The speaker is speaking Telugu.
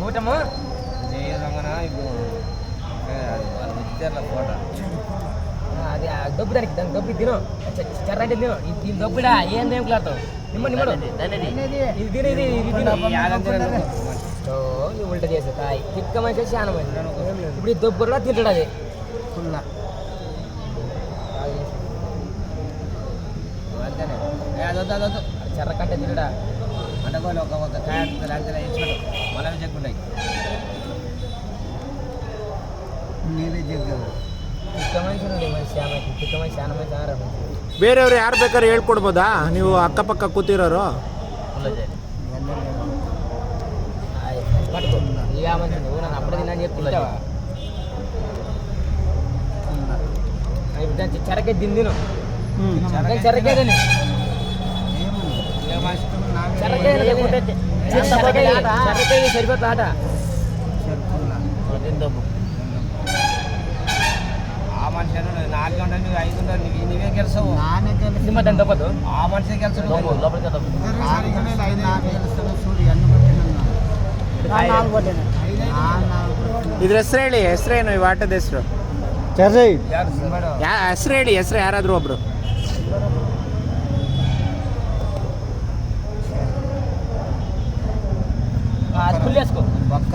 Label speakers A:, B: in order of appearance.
A: భూటము కూటము అది డబ్బు దానికి దాని డబ్బు తిను చర్రంటే తిను ఇది దీని దొబ్బుడా ఏం ఏం క్లాతావు నిమ్మ నిమ్మడు ఇది తిను ఇది ఇది తిను నువ్వు ఉల్టా చేసే తాయి తిక్క మంచి చాలా మంచి ఇప్పుడు ఈ దొబ్బు కూడా తింటాడు అది. ఫుల్ అంతేనే అదొద్దు అదొద్దు కంటే తినడా
B: అంటకోవాలి ఒక ఒక కాయ లాంటి ఇచ్చాడు మళ్ళీ చెప్పున్నాయి
C: ನೀವೇ ಜಗ್ಗವು
A: తిక్క మంచి ఉండే మనిషి ఆమె తిక్క మంచి చాలా మంచి ఆరా
D: ಬೇರೆಯವ್ರು ಯಾರು ಬೇಕಾದ್ರೆ ಹೇಳ್ಕೊಡ್ಬೋದಾ ನೀವು ಅಕ್ಕಪಕ್ಕ ಕೂತಿರೋರು
A: పట్టుకో ఇక మంచి నువ్వు నన్ను అప్పుడే తిన్నా చెప్తుంటావా చెరకే తిని తిను చెరకే తిని చెరకే సరిపోతుంది ఆట
B: ఆ మనిషి అన్నాడు నాలుగు గంటలు నువ్వు ఐదు గంటలు నువ్వు నీవే గెలుస్తావు
C: ನಾನೇ ಗೆಲ್ಸ್
A: నిమ్మ దాని తప్పదు
B: ఆ మనిషి గెలుస్తాడు
C: ಸಾರಿಗೆಲ್ಲ ಐದು ನಾಲ್ಕು ಗೆಲ್ಸ್ತಾನೆ ಸೂರ್ಯ ಅನ್ನು ಕೊಟ್ಟಿನ ನಾನು ನಾಲ್ಕು
D: ಇದ್ರ ಹೆಸ್ರು ಹೇಳಿ ಹೆಸ್ರೇನು ಈ ಆಟದ ಹೆಸರು ಯಾ ಹೆಸ್ರು ಹೇಳಿ ಹೆಸ್ರು ಯಾರಾದರೂ ಒಬ್ರು